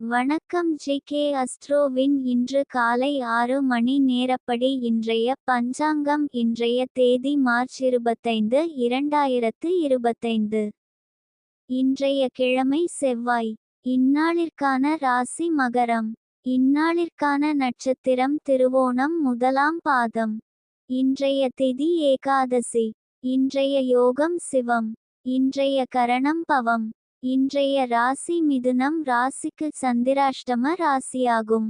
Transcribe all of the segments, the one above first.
வணக்கம் G K அஸ்ட்ரோவின் இன்று காலை ஆறு மணி நேரப்படி இன்றைய பஞ்சாங்கம் இன்றைய தேதி மார்ச் இருபத்தைந்து இரண்டாயிரத்து இருபத்தைந்து. இன்றைய கிழமை செவ்வாய். இந்நாளிற்கான ராசி மகரம். இந்நாளிற்கான நட்சத்திரம் திருவோணம் முதலாம் பாதம். இன்றைய திதி ஏகாதசி. இன்றைய யோகம் சிவம். இன்றைய கரணம் பவம். இன்றைய ராசி மிதுனம் ராசிக்கு சந்திராஷ்டம ராசியாகும்.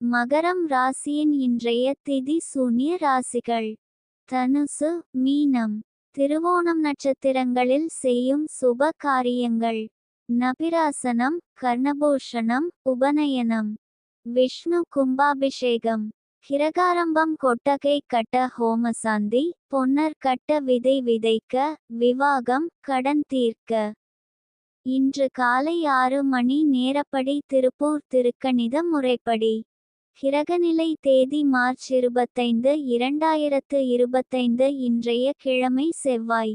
மகரம் ராசியின் இன்றைய திதி சூன்ய ராசிகள். தனுசு மீனம். திருவோணம் நட்சத்திரங்களில் செய்யும் சுப காரியங்கள். நபிராசனம் கர்ணபூஷணம் உபநயனம். விஷ்ணு கும்பாபிஷேகம். கிரகாரம்பம் கொட்டகை கட்ட ஹோமசாந்தி பொன்னர் கட்ட விதை விதைக்க விவாகம் கடன் தீர்க்க. இன்று காலை ஆறு மணி நேரப்படி திருப்பூர் திருக்கணித முறைப்படி. கிரகநிலை தேதி மார்ச் இருபத்தைந்து இரண்டாயிரத்து இருபத்தைந்து இன்றைய கிழமை செவ்வாய்.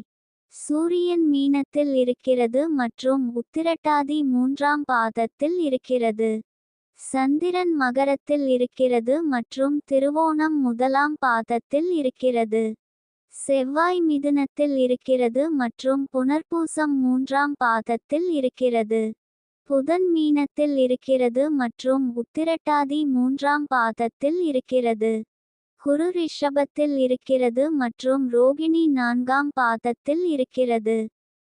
சூரியன் மீனத்தில் இருக்கிறது மற்றும் உத்திரட்டாதி மூன்றாம் பாதத்தில் இருக்கிறது. சந்திரன் மகரத்தில் இருக்கிறது மற்றும் திருவோணம் முதலாம் பாதத்தில் இருக்கிறது. செவ்வாய் மிதுனத்தில் இருக்கிறது மற்றும் புனர்பூசம் மூன்றாம் பாதத்தில் இருக்கிறது. புதன் மீனத்தில் இருக்கிறது மற்றும் உத்திரட்டாதி மூன்றாம் பாதத்தில் இருக்கிறது. குரு ரிஷபத்தில் இருக்கிறது மற்றும் ரோகிணி நான்காம் பாதத்தில் இருக்கிறது.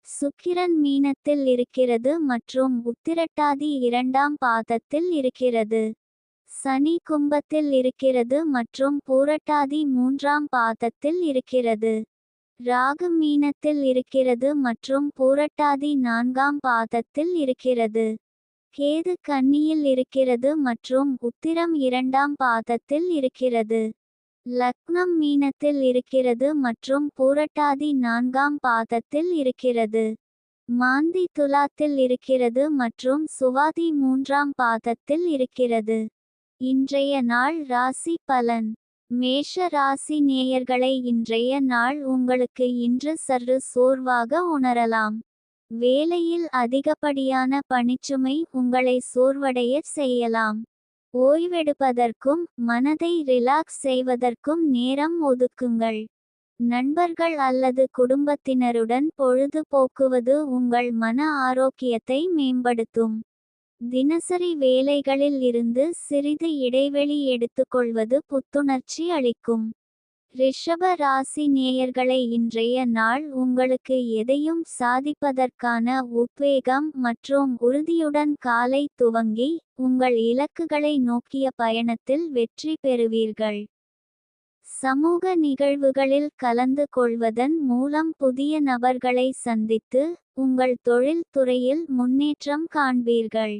சுக்கிரன் மீனத்தில் இருக்கிறது மற்றும் உத்திரட்டாதி இரண்டாம் பாதத்தில் இருக்கிறது. சனி கும்பத்தில் இருக்கிறது மற்றும் பூரட்டாதி மூன்றாம் பாதத்தில் இருக்கிறது. ராகு மீனத்தில் இருக்கிறது மற்றும் பூரட்டாதி நான்காம் பாதத்தில் இருக்கிறது. கேது கன்னியில் இருக்கிறது மற்றும் உத்திரம் இரண்டாம் பாதத்தில் இருக்கிறது. லக்னம் மீனத்தில் இருக்கிறது மற்றும் பூரட்டாதி நான்காம் பாதத்தில் இருக்கிறது. மாந்தி துலாத்தில் இருக்கிறது மற்றும் சுவாதி மூன்றாம் பாதத்தில் இருக்கிறது. இன்றைய நாள் ராசி பலன். மேஷ ராசி நேயர்களை இன்றைய நாள் உங்களுக்கு இன்று சற்று சோர்வாக உணரலாம். வேலையில் அதிகப்படியான பணிச்சுமை உங்களை சோர்வடைய செய்யலாம். ஓய்வெடுப்பதற்கும் மனதை ரிலாக்ஸ் செய்வதற்கும் நேரம் ஒதுக்குங்கள். நண்பர்கள் அல்லது குடும்பத்தினருடன் பொழுது போக்குவது உங்கள் மன ஆரோக்கியத்தை மேம்படுத்தும். தினசரி வேலைகளில் இருந்து சிறிது இடைவெளி எடுத்துக்கொள்வது புத்துணர்ச்சி அளிக்கும். ரிஷப ராசி நேயர்களை இன்றைய நாள் உங்களுக்கு எதையும் சாதிப்பதற்கான உத்வேகம் மற்றும் உறுதியுடன் காலை துவங்கி உங்கள் இலக்குகளை நோக்கிய பயணத்தில் வெற்றி பெறுவீர்கள். சமூக நிகழ்வுகளில் கலந்து கொள்வதன் மூலம் புதிய நபர்களை சந்தித்து உங்கள் தொழில் துறையில் முன்னேற்றம் காண்பீர்கள்.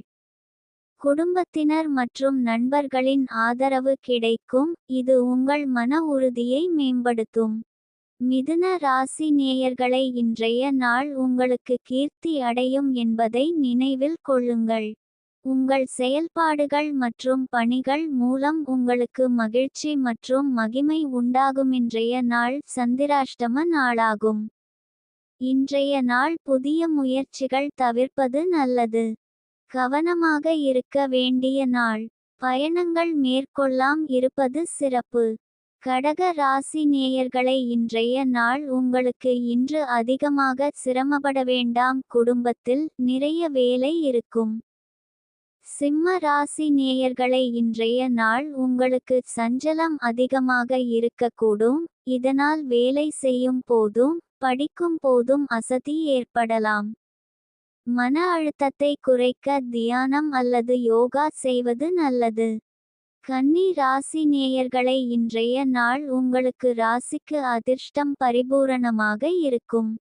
குடும்பத்தினர் மற்றும் நண்பர்களின் ஆதரவு கிடைக்கும். இது உங்கள் மன உறுதியை மேம்படுத்தும். மிதுன ராசி நேயர்களை இன்றைய நாள் உங்களுக்கு கீர்த்தி அடையும் என்பதை நினைவில் கொள்ளுங்கள். உங்கள் செயல்பாடுகள் மற்றும் பணிகள் மூலம் உங்களுக்கு மகிழ்ச்சி மற்றும் மகிமை உண்டாகும். இன்றைய நாள் சந்திராஷ்டம நாளாகும். இன்றைய நாள் புதிய முயற்சிகள் தவிர்ப்பது நல்லது. கவனமாக இருக்க வேண்டிய நாள். பயணங்கள் மேற்கொள்ளாம் இருப்பது சிறப்பு. கடக ராசி நேயர்களை இன்றைய நாள் உங்களுக்கு இன்று அதிகமாக சிரமப்பட வேண்டாம். குடும்பத்தில் நிறைய வேலை இருக்கும். சிம்ம ராசி நேயர்களை இன்றைய நாள் உங்களுக்கு சஞ்சலம் அதிகமாக இருக்கக்கூடும். இதனால் வேலை செய்யும் போதும் படிக்கும் போதும் அசதி ஏற்படலாம். மன அழுத்தத்தை குறைக்க தியானம் அல்லது யோகா செய்வது நல்லது. கன்னி ராசி நேயர்களை இன்றைய நாள் உங்களுக்கு ராசிக்கு அதிர்ஷ்டம் பரிபூரணமாக இருக்கும்.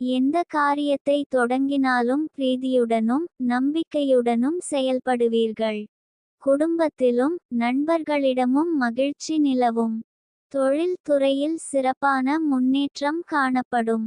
எந்த காரியத்தை தொடங்கினாலும் பிரீதியுடனும் நம்பிக்கையுடனும் செயல்படுவீர்கள். குடும்பத்திலும் நண்பர்களிடமும் மகிழ்ச்சி நிலவும். தொழில் துறையில் சிறப்பான முன்னேற்றம் காணப்படும்.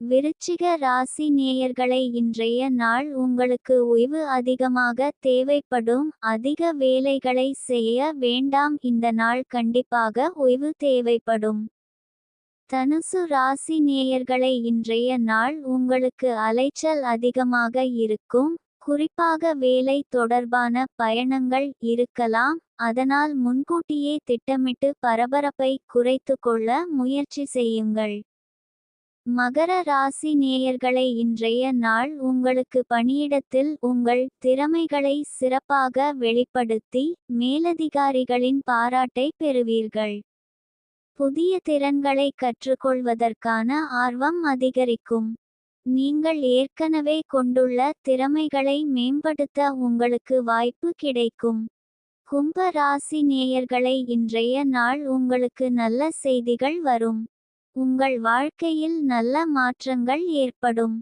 விருச்சிக ராசி நேயர்களை இன்றைய நாள் உங்களுக்கு ஓய்வு அதிகமாக தேவைப்படும். அதிக வேலைகளை செய்ய வேண்டாம். இந்த நாள் கண்டிப்பாக ஓய்வு தேவைப்படும். தனுசு ராசி நேயர்களை இன்றைய நாள் உங்களுக்கு அலைச்சல் அதிகமாக இருக்கும். குறிப்பாக வேலை தொடர்பான பயணங்கள் இருக்கலாம். அதனால் முன்கூட்டியே திட்டமிட்டு பரபரப்பை குறைத்து கொள்ள முயற்சி செய்யுங்கள். மகர ராசி நேயர்களை இன்றைய நாள் உங்களுக்கு பணியிடத்தில் உங்கள் திறமைகளை சிறப்பாக வெளிப்படுத்தி மேலதிகாரிகளின் பாராட்டை பெறுவீர்கள். புதிய திறன்களை கற்றுக்கொள்வதற்கான ஆர்வம் அதிகரிக்கும். நீங்கள் ஏற்கனவே கொண்டுள்ள திறமைகளை மேம்படுத்த உங்களுக்கு வாய்ப்பு கிடைக்கும். கும்ப ராசி நேயர்களை இன்றைய நாள் உங்களுக்கு நல்ல செய்திகள் வரும். உங்கள் வாழ்க்கையில் நல்ல மாற்றங்கள் ஏற்படும்.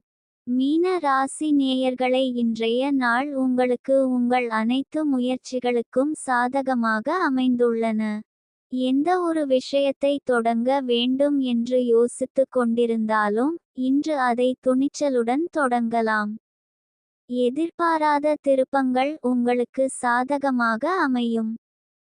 மீன ராசி நேயர்களை இன்றைய நாள் உங்களுக்கு உங்கள் அனைத்து முயற்சிகளுக்கும் சாதகமாக அமைந்துள்ளன. எந்த ஒரு விஷயத்தை தொடங்க வேண்டும் என்று யோசித்துக் கொண்டிருந்தாலும் இன்று அதை துணிச்சலுடன் தொடங்கலாம். எதிர்பாராத திருப்பங்கள் உங்களுக்கு சாதகமாக அமையும்.